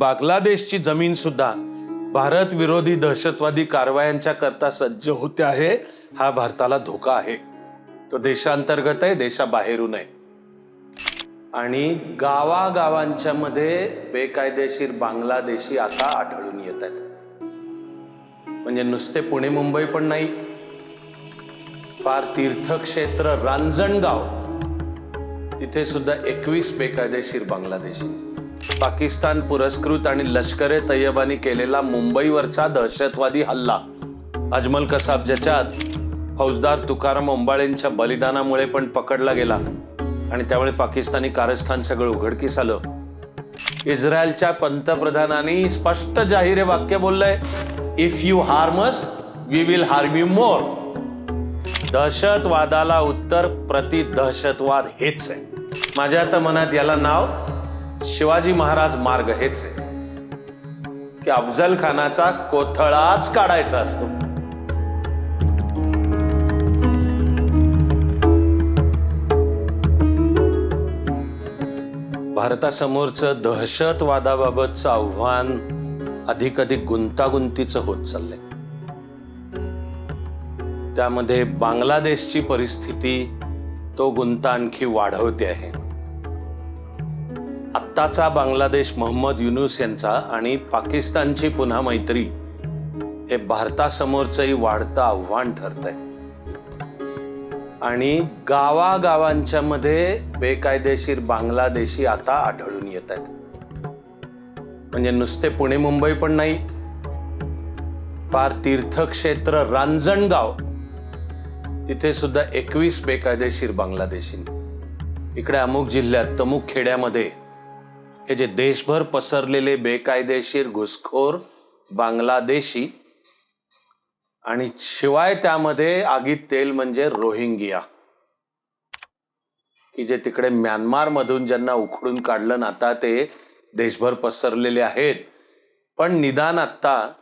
बांगलादेशची जमीन सुद्धा भारत विरोधी दहशतवादी कारवायांच्या करता सज्ज होते आहे हा भारताला धोका आहे. तो देशांतर्गत आहे देशाबाहेरून आहे. आणि गावागावांच्या मध्ये बेकायदेशीर बांगलादेशी आता आढळून येत आहेत. म्हणजे नुसते पुणे मुंबई पण नाही. फार तीर्थक्षेत्र रांजणगाव. तिथे सुद्धा एकवीस बेकायदेशीर बांगलादेशी. पाकिस्तान पुरस्कृत आणि लष्करे ए तय्यबानी केलेला मुंबईवरचा दहशतवादी हल्ला. अजमल कसाब ज्याच्यात फौजदार तुकाराम ओंबाळेंच्या बलिदानामुळे पण पकडला गेला आणि त्यामुळे पाकिस्तानी कारस्थान सगळं उघडकीस आलं. इस्रायलच्या पंतप्रधानांनी स्पष्ट जाहीर वाक्य बोललंय if you harms we will harm you more दहशतवादाला उत्तर प्रति दहशतवाद हेच आहे. माझ्या आता मनात याला नाव शिवाजी महाराज मार्ग हेच आहे. की अफजल खानाचा कोथळाच काढायचा असतो. भारतासमोरचं दहशतवादाबाबतचं आव्हान अधिक अधिक गुंतागुंतीचं होत चाललंय. त्यामध्ये बांगलादेशची परिस्थिती तो गुंता आणखी वाढवते आहे. आत्ताचा बांगलादेश मोहम्मद युनुस यांचा आणि पाकिस्तानची पुन्हा मैत्री हे भारतासमोरचंही वाढतं आव्हान ठरत आहे आणि गावागावांच्या मध्ये बेकायदेशीर बांगलादेशी आता आढळून येत आहेत म्हणजे नुसते पुणे मुंबई पण नाही फार तीर्थक्षेत्र रांजणगाव तिथे सुद्धा एकवीस बेकायदेशीर बांगलादेशी. इकडे अमुक जिल्ह्यात तमुक खेड्यामध्ये हे जे देशभर पसरलेले बेकायदेशीर घुसखोर बांगलादेशी आणि शिवाय त्यामध्ये आगीत तेल म्हणजे रोहिंगिया. की जे तिकडे म्यानमार मधून ज्यांना उखडून काढलं ना आता ते देशभर पसरलेले आहेत. पण निदान आता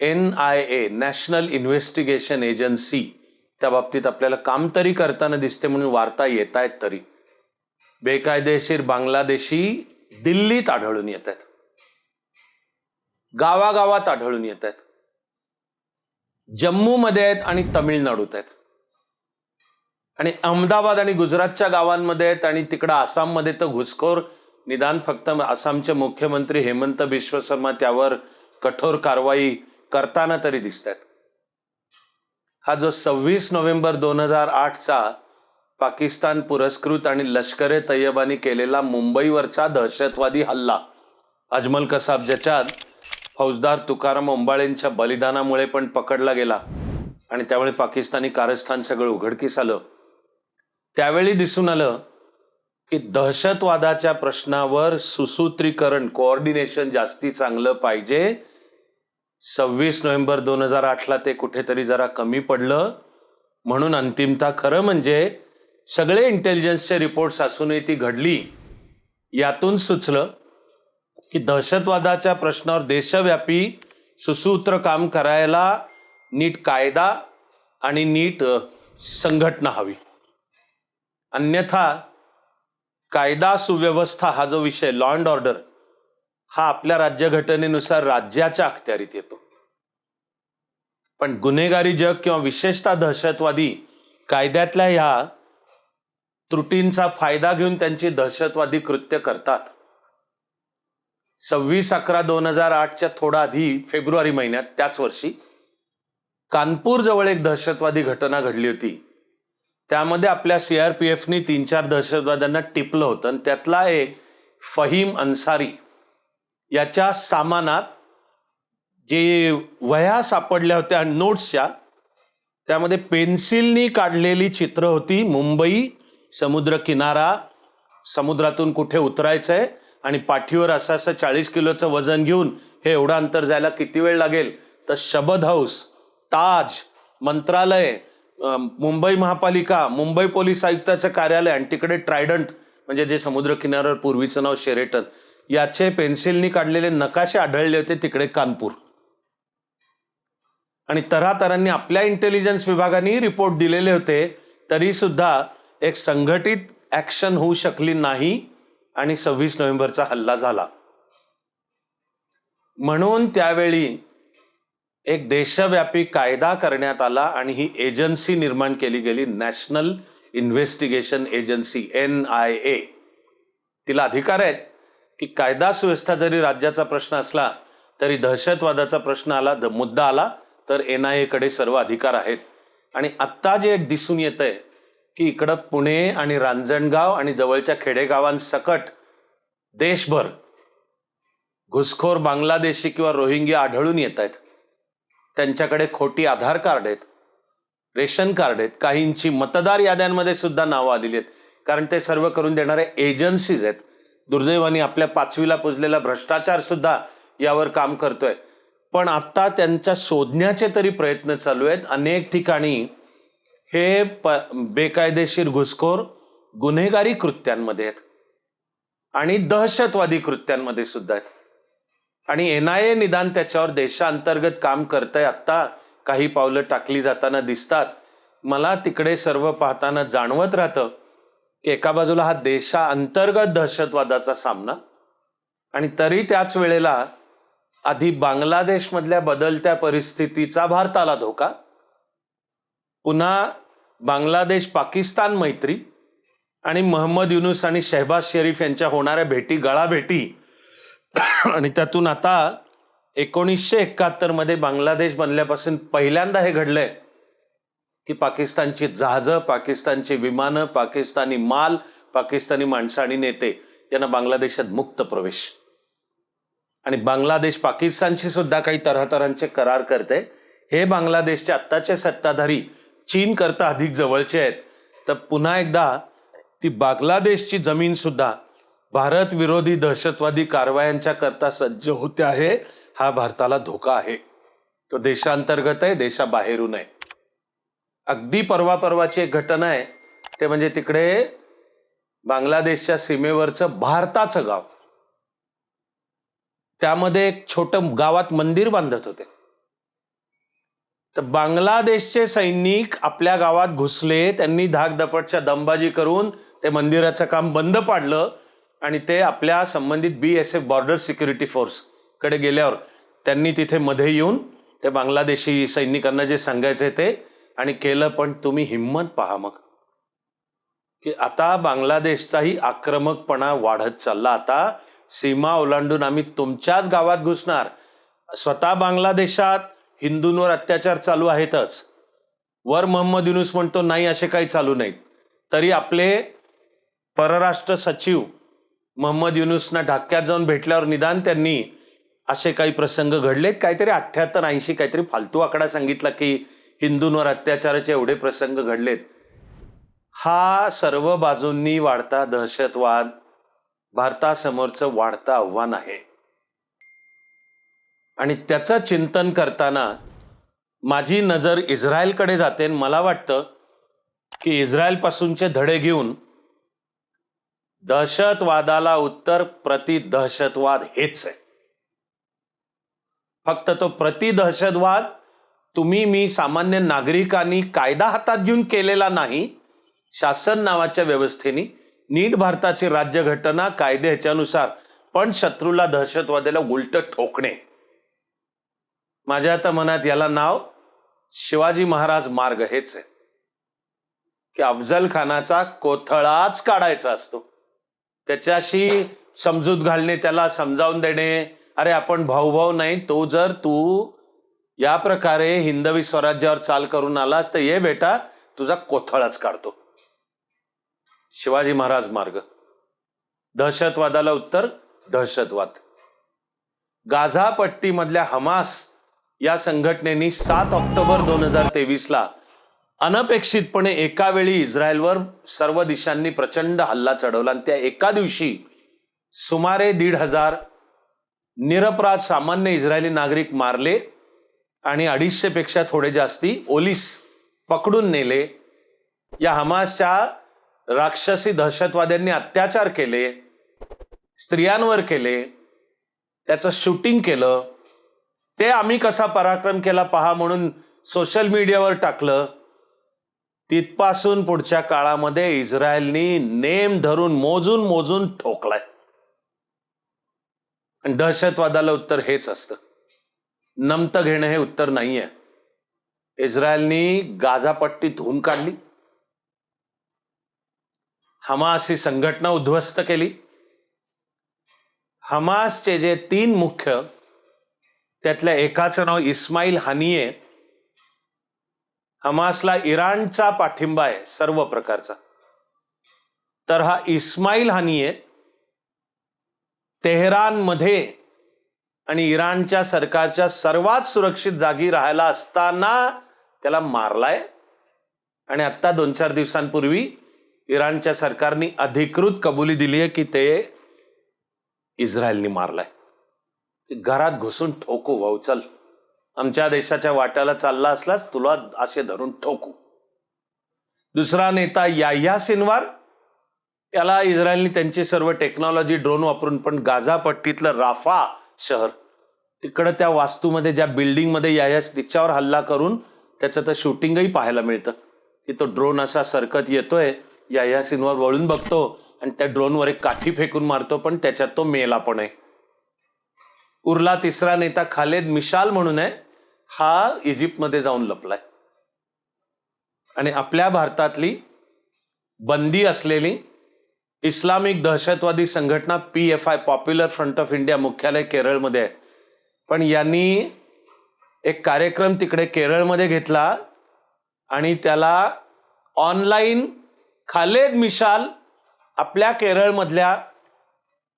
N I A national investigation agency त्या बाबतीत आपल्याला काम तरी करताना दिसते म्हणून वार्ता येत आहेत तरी. बेकायदेशीर बांगलादेशी दिल्लीत आढळून येत आहेत. गावागावात आढळून येत आहेत. जम्मूमध्ये आहेत आणि तामिळनाडूत आहेत. आणि अहमदाबाद आणि गुजरातच्या गावांमध्ये आहेत आणि तिकडं आसाममध्ये तर घुसखोर निदान फक्त आसामचे मुख्यमंत्री हेमंत बिश्व शर्मा त्यावर कठोर कारवाई करताना तरी दिसत आहेत. हा जो सव्वीस नोव्हेंबर दोन हजार आठचा पाकिस्तान पुरस्कृत आणि लष्कर ए तय्यबानी केलेला मुंबईवरचा दहशतवादी हल्ला. अजमल कसाब ज्याच्यात फौजदार तुकाराम ओंबाळेंच्या बलिदानामुळे पण पकडला गेला आणि त्यामुळे पाकिस्तानी कारस्थान सगळं उघडकीस आलं. त्यावेळी दिसून आलं की दहशतवादाच्या प्रश्नावर सुसूत्रीकरण कोऑर्डिनेशन जास्ती चांगलं पाहिजे. सव्वीस नोव्हेंबर दोन हजार आठला ते कुठेतरी जरा कमी पडलं. म्हणून अंतिमता खरं म्हणजे सगळे इंटेलिजन्सचे रिपोर्ट्स असूनही ती घडली यातून सुचलं की दहशतवादाच्या प्रश्नावर देशव्यापी सुसूत्र काम करायला नीट कायदा आणि नीट संघटना हवी. अन्यथा कायदा सुव्यवस्था हा जो विषय लॉ अँड ऑर्डर हा आपल्या राज्यघटनेनुसार राज्याच्या अखत्यारीत येतो. पण गुन्हेगारी जग किंवा विशेषतः दहशतवादी कायद्यातल्या ह्या त्रुटींचा फायदा घेऊन त्यांची दहशतवादी कृत्य करतात. सव्वीस अकरा दोन हजार आठच्या थोडा आधी फेब्रुवारी महिन्यात त्याच वर्षी कानपूर जवळ एक दहशतवादी घटना घडली होती. त्यामध्ये आपल्या सी आर पी एफनी तीन चार दहशतवाद्यांना टिपलं होतं आणि त्यातला एक फहीम अन्सारी याच्या सामानात जे वह्या सापडल्या होत्या नोट्सच्या त्यामध्ये पेन्सिलनी काढलेली चित्र होती मुंबई समुद्र किनारा समुद्रातून कुठे उतरायचंय आणि पाठीवर असं असं चाळीस किलोचं वजन घेऊन हे एवढं अंतर जायला किती वेळ लागेल? तर शबद हाऊस ताज मंत्रालय मुंबई महापालिका मुंबई पोलीस आयुक्ताचं कार्यालय आणि तिकडे ट्रायडंट म्हणजे जे समुद्र किनाऱ्यावर पूर्वीचं नाव शेरेटन याचे पेन्सिलनी काढलेले नकाशे आढळले होते तिकडे कानपूर. आणि तरातरांनी आपल्या इंटेलिजन्स विभागाने रिपोर्ट दिलेले होते तरी सुद्धा एक संघटित ॲक्शन होऊ शकली नाही आणि सव्वीस नोव्हेंबरचा हल्ला झाला. म्हणून त्यावेळी एक देशव्यापी कायदा करण्यात आला आणि ही एजन्सी निर्माण केली गेली national investigation agency N I A तिला अधिकार आहेत की कायदा सुव्यवस्था जरी राज्याचा प्रश्न असला तरी दहशतवादाचा प्रश्न आला द मुद्दा आला तर एन आय एकडे सर्व अधिकार आहेत. आणि आत्ता जे दिसून येत आहे की इकडं पुणे आणि रांजणगाव आणि जवळच्या खेडेगावांसकट देशभर घुसखोर बांगलादेशी किंवा रोहिंग्या आढळून येत आहेत. त्यांच्याकडे खोटी आधार कार्ड आहेत रेशन कार्ड आहेत काहींची मतदार याद्यांमध्ये सुद्धा नावं आलेली आहेत. कारण ते सर्व करून देणारे एजन्सीज आहेत. दुर्दैवाने आपल्या पाचवीला पुजलेला भ्रष्टाचार सुद्धा यावर काम करतोय. पण आत्ता त्यांच्या शोधण्याचे तरी प्रयत्न चालू आहेत. अनेक ठिकाणी हे प बेकायदेशीर घुसखोर गुन्हेगारी कृत्यांमध्ये आहेत. आणि दहशतवादी कृत्यांमध्ये सुद्धा आहेत. आणि एन आय ए निदान त्याच्यावर देशांतर्गत काम करतंय. आत्ता काही पावलं टाकली जाताना दिसतात. मला तिकडे सर्व पाहताना जाणवत राहतं की एका बाजूला हा देशांतर्गत दहशतवादाचा सामना आणि तरी त्याच वेळेला आधी बांगलादेशमधल्या बदलत्या परिस्थितीचा भारताला धोका पुन्हा बांगलादेश पाकिस्तान मैत्री आणि महम्मद युनुस आणि शहबाज शरीफ यांच्या होणाऱ्या भेटी गळाभेटी. आणि त्यातून आता एकोणीसशे एकाहत्तरमध्ये बांगलादेश बनल्यापासून पहिल्यांदा हे घडलंय की पाकिस्तानची जहाजं पाकिस्तानची विमानं पाकिस्तानी माल पाकिस्तानी माणसं आणि नेते यांना बांगलादेशात मुक्त प्रवेश. आणि बांगलादेश पाकिस्तानशी सुद्धा काही तऱ्हातऱ्हांचे करार करते. हे बांगलादेशचे आत्ताचे सत्ताधारी चीन करता अधिक जवळचे आहेत. तर पुन्हा एकदा ती बांगलादेशची जमीन सुद्धा भारत विरोधी दहशतवादी कारवायांच्या करता सज्ज होते आहे हा भारताला धोका आहे. तो देशांतर्गत आहे देशाबाहेरून आहे. अगदी परवा परवाची एक घटना आहे ते म्हणजे तिकडे बांगलादेशच्या सीमेवरचं भारताचं गाव. त्यामध्ये एक छोटं गावात मंदिर बांधत होते. तर बांगलादेशचे सैनिक आपल्या गावात घुसले त्यांनी धाकधपटच्या दमबाजी करून ते मंदिराचं काम बंद पाडलं आणि ते आपल्या संबंधित B S F border security फोर्सकडे गेल्यावर त्यांनी तिथे मध्ये येऊन ते बांगलादेशी सैनिकांना जे सांगायचे ते आणि केलं पण तुम्ही हिंमत पहा मग. की आता बांगलादेशचाही आक्रमकपणा वाढत चालला. आता सीमा ओलांडून आम्ही तुमच्याच गावात घुसणार. स्वतः बांगलादेशात हिंदूंवर अत्याचार चालू आहेतच. वर मोहम्मद युनुस म्हणतो नाही असे काही चालू नाहीत. तरी आपले परराष्ट्र सचिव मोहम्मद युनुसना ढाक्यात जाऊन भेटल्यावर निदान त्यांनी असे काही प्रसंग घडलेत. काहीतरी अठ्ठ्याहत्तर ऐंशी काहीतरी फालतू आकडा सांगितला की हिंदूंवर अत्याचाराचे एवढे प्रसंग घडलेत. हा सर्व बाजूंनी वाढता दहशतवाद भारतासमोरचं वाढतं आव्हान आहे. आणि त्याचं चिंतन करताना माझी नजर इस्रायलकडे जाते आणि मला वाटतं की इस्रायलपासूनचे धडे घेऊन दहशतवादाला उत्तर प्रति दहशतवाद हेच आहे. फक्त तो प्रति दहशतवाद तुम्ही मी सामान्य नागरिकांनी कायदा हातात घेऊन केलेला नाही. शासन नावाच्या व्यवस्थेने नीट भारताची राज्यघटना कायदे ह्याच्यानुसार. पण शत्रूला दहशतवाद्याला उलट ठोकणे. माझ्या आता मनात याला नाव शिवाजी महाराज मार्ग हेच आहे. की अफजल खानाचा कोथळाच काढायचा असतो. त्याच्याशी समजूत घालणे त्याला समजावून देणे अरे आपण भाऊ नाही तो जर तू या प्रकारे हिंदवी स्वराज्यावर चाल करून आलास तर ये बेटा तुझा कोथळाच काढतो. शिवाजी महाराज मार्ग. दहशतवादाला उत्तर दहशतवाद. गाझापट्टीमधल्या हमास या संघटनेनी सात ऑक्टोबर दोन हजार तेवीसला अनपेक्षितपणे एका वेळी इस्रायलवर सर्व दिशांनी प्रचंड हल्ला चढवला आणि त्या एका दिवशी सुमारे दीड हजार निरपराध सामान्य इस्रायली नागरिक मारले आणि अडीचशेपेक्षा थोडे जास्ती ओलीस पकडून नेले. या हमासच्या राक्षसी दहशतवाद्यांनी अत्याचार केले स्त्रियांवर केले त्याचं शूटिंग केलं ते आम्ही कसा पराक्रम केला पहा म्हणून सोशल मीडियावर टाकलं. तिथपासून पुढच्या काळामध्ये इस्रायलनी नेम धरून मोजून मोजून ठोकलाय. दहशतवादाला उत्तर हेच असतं. नमतं घेणं हे उत्तर नाहीये. इस्रायलनी गाझापट्टी धुवून काढली. हमास ही संघटना उद्ध्वस्त केली. हमासचे जे तीन मुख्य त्यातल्या एकाचं नाव इस्माईल हानिये. हमासला इराणचा पाठिंबा आहे सर्व प्रकारचा. तर हा इस्माईल हानिये तेहरानमध्ये आणि इराणच्या सरकारच्या सर्वात सुरक्षित जागी राहायला असताना त्याला मारलाय. आणि आत्ता दोन चार दिवसांपूर्वी इराणच्या सरकारने अधिकृत कबुली दिली आहे की ते इस्रायलनी मारलाय. घरात घुसून ठोकू भाऊ चल. आमच्या देशाच्या वाट्याला चालला असलास तुला असे धरून ठोकू. दुसरा नेता याह्या सिनवार याला इस्रायलने त्यांची सर्व टेक्नॉलॉजी ड्रोन वापरून पण गाझा पट्टीतलं राफा शहर तिकडं त्या वास्तूमध्ये ज्या बिल्डिंगमध्ये याह्या तिच्यावर हल्ला करून त्याचं तर शूटिंगही पाहायला मिळतं. की तो ड्रोन असा सरकत येतोय याह्या सिनवर वळून बघतो आणि त्या ड्रोनवर एक काठी फेकून मारतो पण त्याच्यात तो मेला पण आहे. उरला तिसरा नेता खालेद मिशाल म्हणून आहे हा इजिप्तमध्ये जाऊन लपलाय. आणि आपल्या भारतातली बंदी असलेली इस्लामिक दहशतवादी संघटना P F I popular front of India मुख्यालय केरळमध्ये आहे. पण यांनी एक कार्यक्रम तिकडे केरळमध्ये घेतला आणि त्याला ऑनलाईन खालेद मिशाल आपल्या केरळमधल्या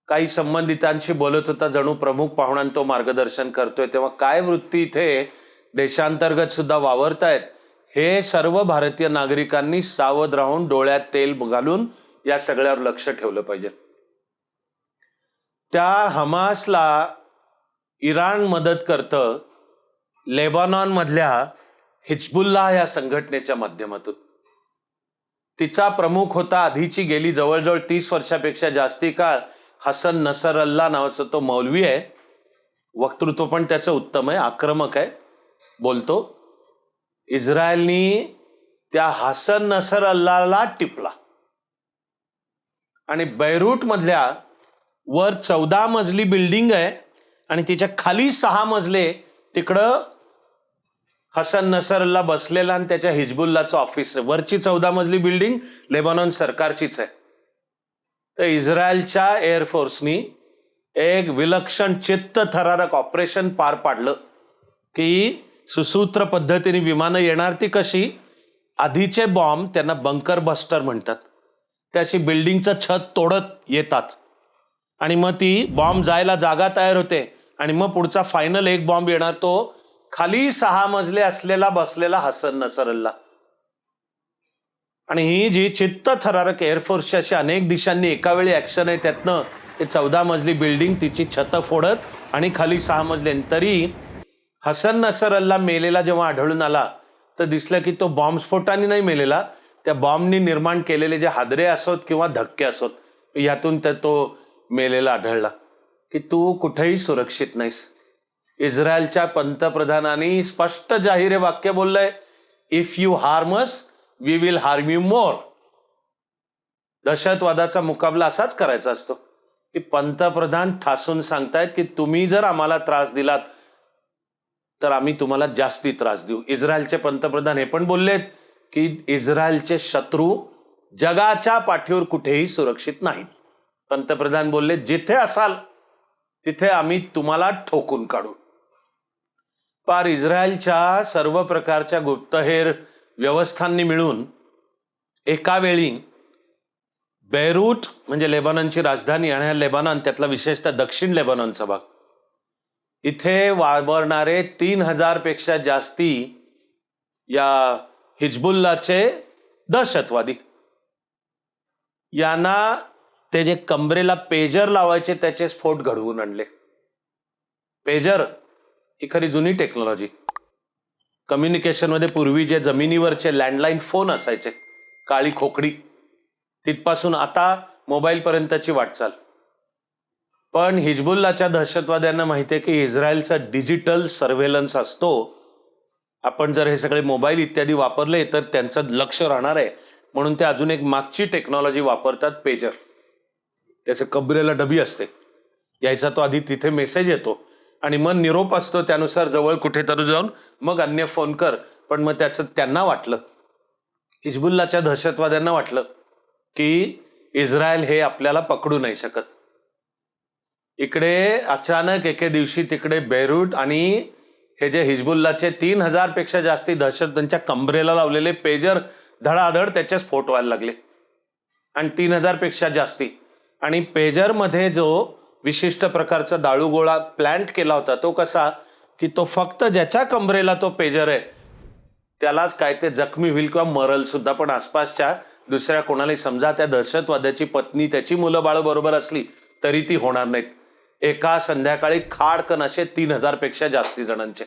काही संबंधितांशी बोलत होता जणू प्रमुख पाहुण्यांना तो मार्गदर्शन करतोय. तेव्हा काय वृत्ती इथे देशांतर्गत सुद्धा वावरतायत? हे सर्व भारतीय नागरिकांनी सावध राहून डोळ्यात तेल घालून या सगळ्यावर लक्ष ठेवलं पाहिजे. त्या हमासला इराण मदत करतं लेबॉनॉनमधल्या हिजबुल्ला या संघटनेच्या माध्यमातून. तिचा प्रमुख होता आधीची गेली जवळजवळ तीस वर्षापेक्षा जास्ती काळ हसन नसर अल्ला नावाचा तो मौलवी आहे. वक्तृत्व पण त्याचं उत्तम आहे आक्रमक आहे. बोलतो इस्रायलनी त्या हसन नसर अल्लाला टिपला. आणि बैरूट मधल्या वर चौदा मजली बिल्डिंग आहे आणि तिच्या खाली सहा मजले तिकडं हसन नसरला बसलेला आणि त्याच्या हिजबुल्लाचं ऑफिस आहे. वरची चौदा मजली बिल्डिंग लेबनॉन सरकारचीच आहे. तर इस्रायलच्या एअरफोर्सनी एक विलक्षण चित्त थरारक ऑपरेशन पार पाडलं की सुसूत्र पद्धतीने विमानं येणार ती कशी? आधीचे बॉम्ब त्यांना बंकर बस्टर म्हणतात. त्याशी बिल्डिंगचं छत तोडत येतात. आणि मग ती बॉम्ब जायला जागा तयार होते. आणि मग पुढचा फायनल एक बॉम्ब येणार तो खाली सहा मजले असलेला बसलेला हसन नसरल्ला. आणि ही जी चित्त थरारक एअरफोर्सची अशी अनेक दिशांनी एका वेळी आहे त्यातनं ते चौदा मजली बिल्डिंग तिची छतं फोडत आणि खाली सहा मजले. तरी हसन नसर अल्ला मेलेला जेव्हा आढळून आला तर दिसलं की तो बॉम्बस्फोटाने नाही मेलेला. त्या बॉम्बनी निर्माण केलेले जे हादरे असोत किंवा धक्के असोत यातून तर तो मेलेला आढळला की तू कुठेही सुरक्षित नाहीस. इस्रायलच्या पंतप्रधानांनी स्पष्ट जाहीर वाक्य बोललंय if you harms we will harm you more दहशतवादाचा मुकाबला असाच करायचा असतो. की पंतप्रधान ठासून सांगतायत की तुम्ही जर आम्हाला त्रास दिलात तर आम्ही तुम्हाला जास्ती त्रास देऊ. इस्रायलचे पंतप्रधान हे पण बोललेत की इस्रायलचे शत्रू जगाच्या पाठीवर कुठेही सुरक्षित नाहीत. पंतप्रधान बोलले जिथे असाल तिथे आम्ही तुम्हाला ठोकून काढू. पार इस्रायलच्या सर्व प्रकारच्या गुप्तहेर व्यवस्थांनी मिळून एकावेळी बैरूट बेरूट म्हणजे लेबनॉनची राजधानी आणि हा लेबनॉन त्यातला विशेषतः दक्षिण लेबनॉनचा भाग इथे वावरणारे तीन हजारपेक्षा जास्ती या हिजबुल्लाचे दहशतवादी. यांना ते जे कमरेला पेजर लावायचे त्याचे स्फोट घडवून आणले. पेजर ही खरी जुनी टेक्नॉलॉजी कम्युनिकेशनमध्ये पूर्वी जे जमिनीवरचे लँडलाईन फोन असायचे काळी खोकडी तिथपासून आता मोबाईलपर्यंतची वाटचाल. पण हिजबुल्लाच्या दहशतवाद्यांना माहिती आहे की इस्रायलचा डिजिटल सर्व्हेलन्स असतो. आपण जर हे सगळे मोबाईल इत्यादी वापरले तर त्यांचं लक्ष राहणार आहे. म्हणून ते अजून एक मागची टेक्नॉलॉजी वापरतात पेजर त्याचं कबरेला डबी असते. यायचा तो आधी तिथे मेसेज येतो. आणि मग निरोप असतो त्यानुसार जवळ कुठेतरी जाऊन मग अन्य फोन कर. पण मग त्याचं त्यांना वाटलं. हिजबुल्लाच्या दहशतवाद्यांना वाटलं की इस्रायल हे आपल्याला पकडू नाही शकत. इकडे अचानक एके दिवशी तिकडे बेरूट आणि हे जे हिजबुल्लाचे तीन हजारपेक्षा जास्ती दहशत त्यांच्या कंबरेला लावलेले पेजर धडाधड त्याचे स्फोट व्हायला लागले. आणि तीन हजारपेक्षा जास्ती. आणि पेजरमध्ये जो विशिष्ट प्रकारचा दाळूगोळा प्लॅन्ट केला होता. तो कसा? की तो फक्त ज्याच्या कमरेला तो पेजर आहे त्यालाच काय ते जखमी होईल किंवा मरल सुद्धा. पण आसपासच्या दुसऱ्या कोणालाही समजा त्या दहशतवाद्याची पत्नी त्याची मुलं बाळ बरोबर असली तरी ती होणार नाहीत. एका संध्याकाळी खाडकन असे तीन हजारपेक्षा जास्ती जणांचे.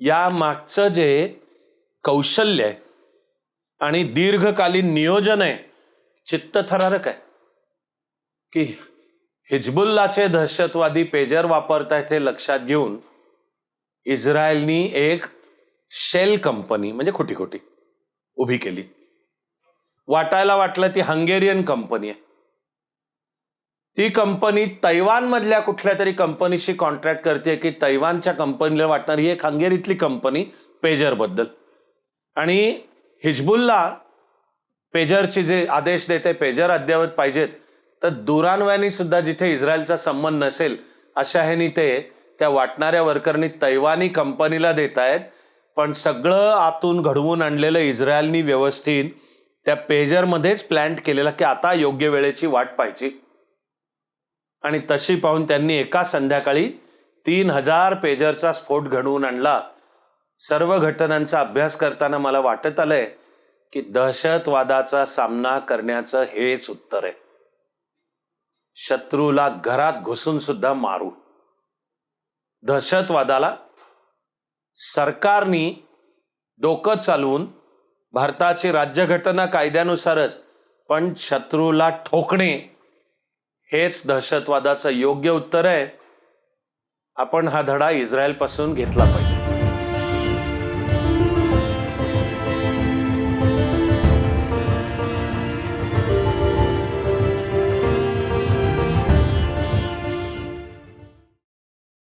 या मागचं जे कौशल्य आहे आणि दीर्घकालीन नियोजन आहे चित्तथरारक आहे. की हिजबुल्लाचे दहशतवादी पेजर वापरतायत हे लक्षात घेऊन इस्रायलनी एक शेल कंपनी म्हणजे खोटी खोटी उभी केली. वाटायला वाटलं ती हंगेरियन कंपनी आहे. ती कंपनी तैवानमधल्या कुठल्या तरी कंपनीशी कॉन्ट्रॅक्ट करते की तैवानच्या कंपनीला वाटणारी एक हंगेरीतली कंपनी पेजरबद्दल. आणि हिजबुल्ला पेजरचे जे आदेश देते पेजर अद्ययावत पाहिजेत तर दुरान्वयाने सुद्धा जिथे इस्रायलचा संबंध नसेल अशा ह्यानी ते त्या वाटणाऱ्या वर्करनी तैवानी कंपनीला देत आहेत पण सगळं आतून घडवून आणलेलं इस्रायलनी व्यवस्थित त्या पेजरमध्येच प्लॅन्ट केलेलं की आता योग्य वेळेची वाट पाहिजे आणि तशी पाहून त्यांनी एका संध्याकाळी तीन हजार पेजरचा स्फोट घडवून आणला. सर्व घटनांचा अभ्यास करताना मला वाटत आलंय की दहशतवादाचा सामना करण्याचं हेच उत्तर आहे. शत्रूला घरात घुसून सुद्धा मारू. दहशतवादाला सरकारनी डोकं चालवून भारताची राज्यघटना कायद्यानुसारच पण शत्रूला ठोकणे हेच दहशतवादाचं योग्य उत्तर आहे. आपण हा धडा इस्रायलपासून घेतला पाहिजे.